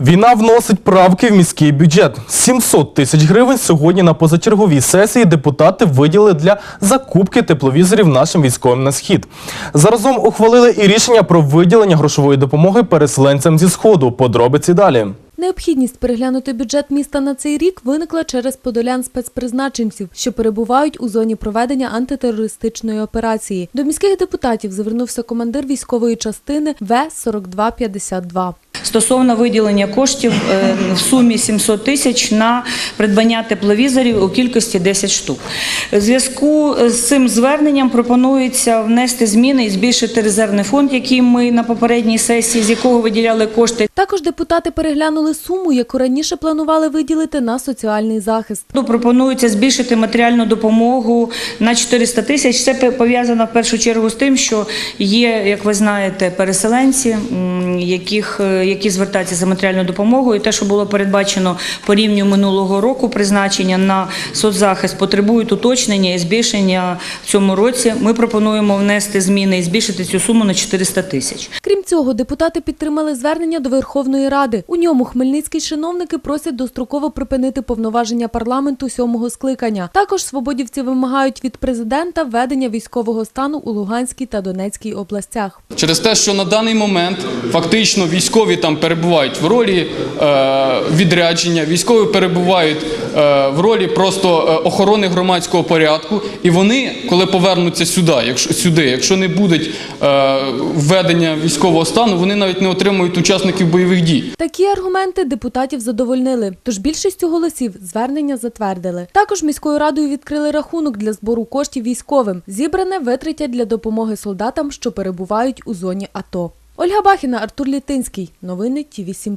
Війна вносить правки в міський бюджет. 700 тисяч гривень сьогодні на позачерговій сесії депутати виділили для закупки тепловізорів нашим військовим на схід. Заразом ухвалили і рішення про виділення грошової допомоги переселенцям зі сходу. Подробиці далі. Необхідність переглянути бюджет міста на цей рік виникла через подолян спецпризначенців, що перебувають у зоні проведення антитерористичної операції. До міських депутатів звернувся командир військової частини В-4252. Стосовно виділення коштів е, в сумі 700 тисяч на придбання тепловізорів у кількості 10 штук. У зв'язку з цим зверненням пропонується внести зміни і збільшити резервний фонд, який ми на попередній сесії, з якого виділяли кошти. Також депутати переглянули суму, яку раніше планували виділити на соціальний захист. Ну, Пропонується збільшити матеріальну допомогу на 400 тисяч. Це пов'язано в першу чергу з тим, що є, як ви знаєте, переселенці, яких, е, які звертаються за матеріальною допомогою. І те, що було передбачено по рівню минулого року призначення на соцзахист, потребують уточнення і збільшення в цьому році. Ми пропонуємо внести зміни і збільшити цю суму на 400 тисяч. Крім цього, депутати підтримали звернення до Верховної Ради. У ньому хмельницькі чиновники просять достроково припинити повноваження парламенту сьомого скликання. Також свободівці вимагають від президента введення військового стану у Луганській та Донецькій областях. Через те, що на даний момент фактично військові там перебувають в ролі е, відрядження, військові перебувають е, в ролі просто е, охорони громадського порядку, і вони, коли повернуться сюди, якщо сюди, якщо не будуть введення військового стану, вони навіть не отримують учасників бойових дій. Такі аргументи депутатів задовольнили, тож більшістю голосів звернення затвердили. Також міською радою відкрили рахунок для збору коштів військовим. Зібране витратять для допомоги солдатам, що перебувають у зоні АТО. Ольга Бахіна, Артур Літинський. Новини Ті 7